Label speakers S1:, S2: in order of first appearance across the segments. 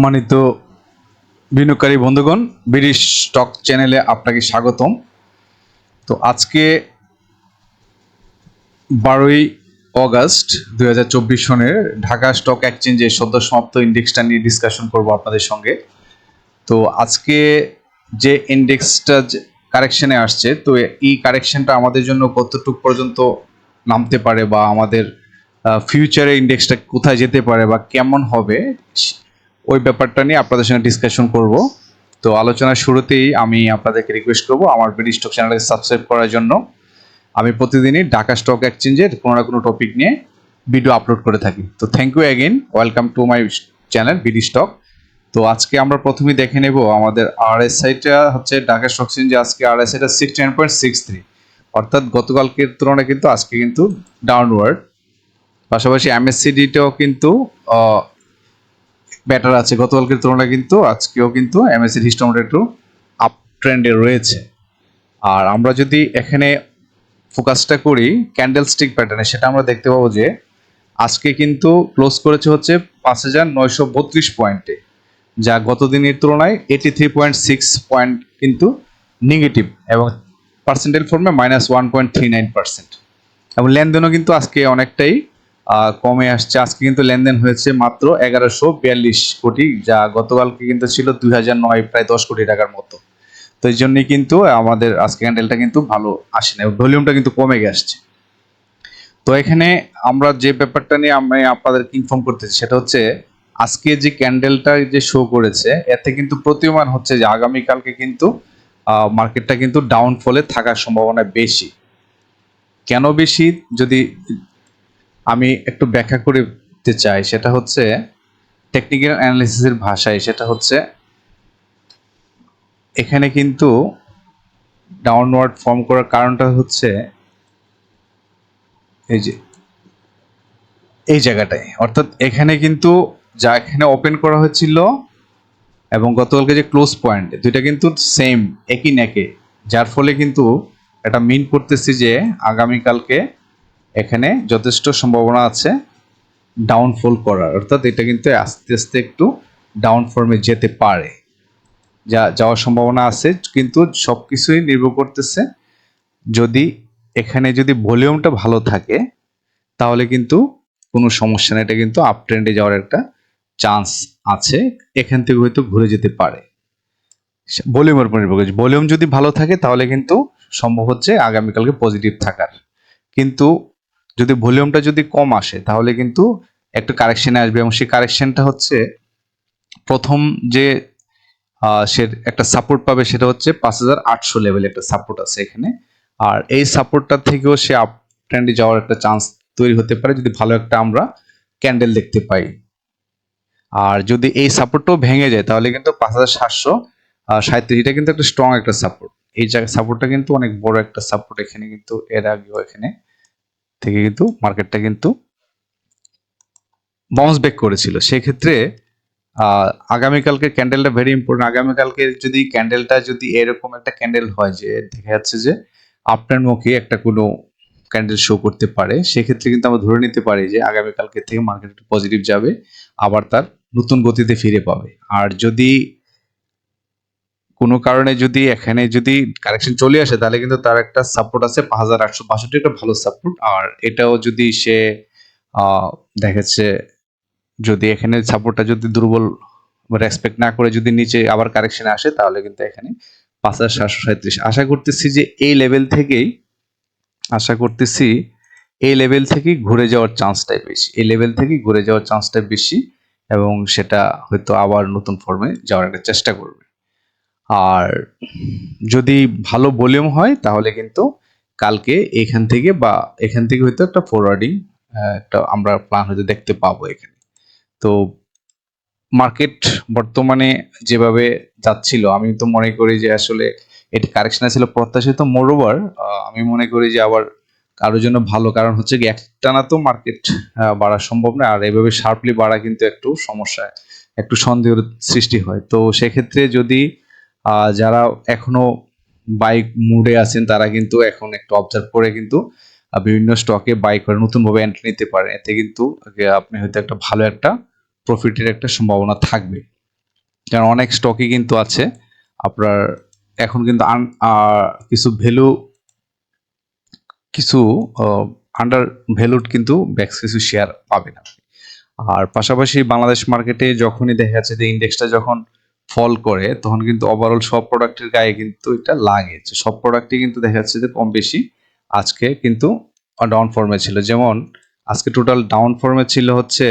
S1: সম্মানিত বিনিয়োগকারী বন্ধুগণ, বিডি স্টক চ্যানেলে আপনাকে স্বাগতম। তো আজকে বারোই অগাস্ট দুই হাজার চব্বিশ সনের ঢাকা স্টক এক্সচেঞ্জের সদ্য সমাপ্ত ইন্ডেক্সটা নিয়ে ডিসকাশন করব আপনাদের সঙ্গে। তো আজকে যে ইন্ডেক্সটা কারেকশনে আসছে, তো এই কারেকশনটা আমাদের জন্য কতটুকু পর্যন্ত নামতে পারে বা আমাদের ফিউচারে ইন্ডেক্সটা কোথায় যেতে পারে বা কেমন হবে ওই ব্যাপারটা নিয়ে আপনাদের সঙ্গে ডিসকাশন করব। তো আলোচনার শুরুতেই আমি আপনাদেরকে রিকোয়েস্ট করব আমার বিডি স্টক চ্যানেলকে সাবস্ক্রাইব করার জন্য। আমি প্রতিদিনই ঢাকা স্টক এক্সচেঞ্জের কোনো না কোনো টপিক নিয়ে ভিডিও আপলোড করে থাকি। তো thank you again welcome to my channel BD stock তো আজকে আমরা প্রথমে দেখে নেব আমাদের আরএসআইটা হচ্ছে ঢাকা স্টক এক্সচেঞ্জে আজকে আর আরএসআইটা six nine point six three অর্থাৎ গতকালকের তুলনায় কিন্তু আজকে কিন্তু ডাউনওয়ার্ড পাশাপাশি এমএসসিডিটাও কিন্তু বেটার আছে গতকালকের তুলনায় কিন্তু, আজকেও কিন্তু এমএসসি হিস্টোমিটার একটু আপ ট্রেন্ডে রয়েছে। আর আমরা যদি এখানে ফোকাসটা করি ক্যান্ডেল স্টিক প্যাটার্নে সেটা আমরা দেখতে পাবো যে, আজকে কিন্তু ক্লোজ করেছে হচ্ছে পাঁচ হাজার নয়শো বত্রিশ পয়েন্টে যা গত দিনের তুলনায় eighty three point six point কিন্তু নেগেটিভ এবং পার্সেন্টেল ফর্মে minus one point three nine percent এবং লেনদেনও কিন্তু আজকে অনেকটাই কমে আসছে। আজকে কিন্তু লেনদেন হয়েছে মাত্র এগারোশো বিয়াল্লিশ কোটি, যা গতকালকে কিন্তু ছিল দুই হাজার নয়, প্রায় দশ কোটি টাকার মতো। তো এই জন্যই কিন্তু আমাদের আজকে ক্যান্ডেলটা কিন্তু ভালো আসে না ভলিউমটা কিন্তু কমে গেছে তো এখানে আমরা যে ব্যাপারটা নিয়ে আমি আপনাদেরকে ইনফর্ম করতেছি, সেটা হচ্ছে আজকে যে ক্যান্ডেলটা যে শো করেছে, এতে কিন্তু প্রতীয়মান হচ্ছে যে আগামীকালকে কিন্তু মার্কেটটা কিন্তু ডাউনফলে থাকার সম্ভাবনা বেশি। কেন বেশি? যদি আমি একটু ব্যাখ্যা করে দিতে চাই, সেটা হচ্ছে টেকনিক্যাল অ্যানালিসিসের ভাষায়, সেটা হচ্ছে এখানে কিন্তু ডাউনওয়ার্ড ফর্ম করার কারণটা হচ্ছে এই যে, এই জায়গাটায়। অর্থাৎ এখানে কিন্তু যা এখানে ওপেন করা হয়েছিল এবং গতকালকে যে ক্লোজ পয়েন্ট দুইটা কিন্তু সেম একই নেকে। যার ফলে কিন্তু এটা মিন করতেছি যে আগামীকালকে এখানে যথেষ্ট সম্ভাবনা আছে ডাউনফল করার। অর্থাৎ এটা কিন্তু আস্তে আস্তে একটু ডাউন ফর্মে যেতে পারে। যা, যাওয়ার সম্ভাবনা আছে, কিন্তু সব কিছুই নির্ভর করতেছে যদি এখানে যদি ভলিউমটা ভালো থাকে, তাহলে কিন্তু কোনো সমস্যা নেই। এটা কিন্তু আপ ট্রেন্ডে যাওয়ার একটা চান্স আছে। এখান থেকে হয়তো ঘুরে যেতে পারে। ভলিউমের উপর নির্ভর করছে। ভলিউম যদি ভালো থাকে, তাহলে কিন্তু সম্ভব হচ্ছে আগামীকালকে পজিটিভ থাকার। কিন্তু যদি ভলিউমটা যদি কম আসে, তাহলে কিন্তু একটা কারেকশনে আসবে এবং সেই কারেকশনটা হচ্ছে প্রথম যে সে একটা সাপোর্ট পাবে সেটা হচ্ছে পাঁচ হাজার আটশো লেভেল একটা সাপোর্ট আছে এখানে। আর এই সাপোর্টটা থেকেও সে আপ ট্রেন্ডে যাওয়ার একটা চান্স তৈরি হতে পারে যদি ভালো একটা আমরা ক্যান্ডেল দেখতে পাই। আর যদি এই সাপোর্টটাও ভেঙে যায়, তাহলে কিন্তু পাঁচ হাজার সাতশো সাঁত্রিশ এটা কিন্তু একটা স্ট্রং একটা সাপোর্ট এই জায়গায় সাপোর্টটা কিন্তু অনেক বড় একটা সাপোর্ট এখানে কিন্তু এর আগেও এখানে থেকে কিন্তু মার্কেটটা কিন্তু বাউন্স ব্যাক করেছিল। সেক্ষেত্রে আগামীকালকে ক্যান্ডেলটা ভেরি ইম্পর্টেন্ট আগামীকালকে যদি ক্যান্ডেলটা যদি এরকম একটা ক্যান্ডেল হয় যে, দেখা যাচ্ছে যে আপনার মুখে একটা কোনো ক্যান্ডেল শো করতে পারে, সেক্ষেত্রে কিন্তু আমরা ধরে নিতে পারি যে, আগামীকালকে থেকে মার্কেট পজিটিভ যাবে, আবার তার নতুন গতিতে ফিরে পাবে। আর যদি কোনো কারণে যদি এখানে যদি কারেকশন চলে আসে, তাহলে কিন্তু তার একটা সাপোর্ট আছে পাঁচ হাজার আটশো বাষট্টি একটা ভালো সাপোর্ট আর এটাও যদি সে দেখাচ্ছে যদি এখানে সাপোর্টটা যদি দুর্বল রেসপেক্ট না করে যদি নিচে আবার কারেকশনে আসে, তাহলে কিন্তু এখানে পাঁচ হাজার সাতশো সাঁত্রিশ। আশা করতেছি যে এই লেভেল থেকেই, আশা করতেছি এই লেভেল থেকেই ঘুরে যাওয়ার চান্সটাই বেশি। এই লেভেল থেকেই ঘুরে যাওয়ার চান্সটা বেশি এবং সেটা হয়তো আবার নতুন ফর্মে যাওয়ার একটা চেষ্টা করবে। আর যদি ভালো ভলিউম হয়, তাহলে কিন্তু কালকে এখান থেকে বা এখান থেকে হয়তো একটা ফরওয়ার্ডিং একটা আমরা প্ল্যান হয়তো দেখতে পাবো এখানে। তো মার্কেট বর্তমানে যেভাবে যাচ্ছিল, আমি তো মনে করি যে আসলে এটি কারেকশন ছিল প্রত্যাশিত মোরওভার আমি মনে করি যে আবার কারোর জন্য ভালো কারণ হচ্ছে কি একটানা তো মার্কেট বাড়া সম্ভব না। আর এভাবে শার্পলি বাড়া কিন্তু একটু সমস্যা একটু সন্দেহের সৃষ্টি হয়। তো সেক্ষেত্রে যদি যারা এখনও বাইক মুডে আছেন, তারা কিন্তু এখন একটু অবজার্ভ করে কিন্তু বিভিন্ন স্টকে বাইক করে নতুনভাবে এন্ট্রি নিতে পারেন। এতে কিন্তু আপনি হয়তো একটা ভালো একটা প্রফিটের একটা সম্ভাবনা থাকবে। কারণ অনেক স্টকই কিন্তু আছে, আপনার এখন কিন্তু কিছু ভ্যালু, কিছু আন্ডার ভ্যালুড কিন্তু ব্যাক্স কিছু শেয়ার পাবেন আপনি। আর পাশাপাশি বাংলাদেশ মার্কেটে যখনই দেখা যাচ্ছে যে ইন্ডেক্সটা যখন ফল করে, তখন কিন্তু ওভারঅল সব প্রোডাক্টের গায়ে কিন্তু এটা লাগে। সব প্রোডাক্টই কিন্তু দেখা যাচ্ছে যে কম বেশি আজকে কিন্তু ডাউন ফর্মে ছিল। যেমন আজকে টোটাল ডাউন ফর্মে ছিল হচ্ছে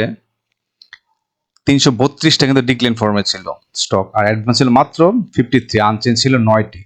S1: তিনশো বত্রিশটা কিন্তু ডিক্লিন ফর্মে ছিল স্টক আর অ্যাডভান্স ছিল মাত্র ফিফটি থ্রি আনচেঞ্জ ছিল নয়টি।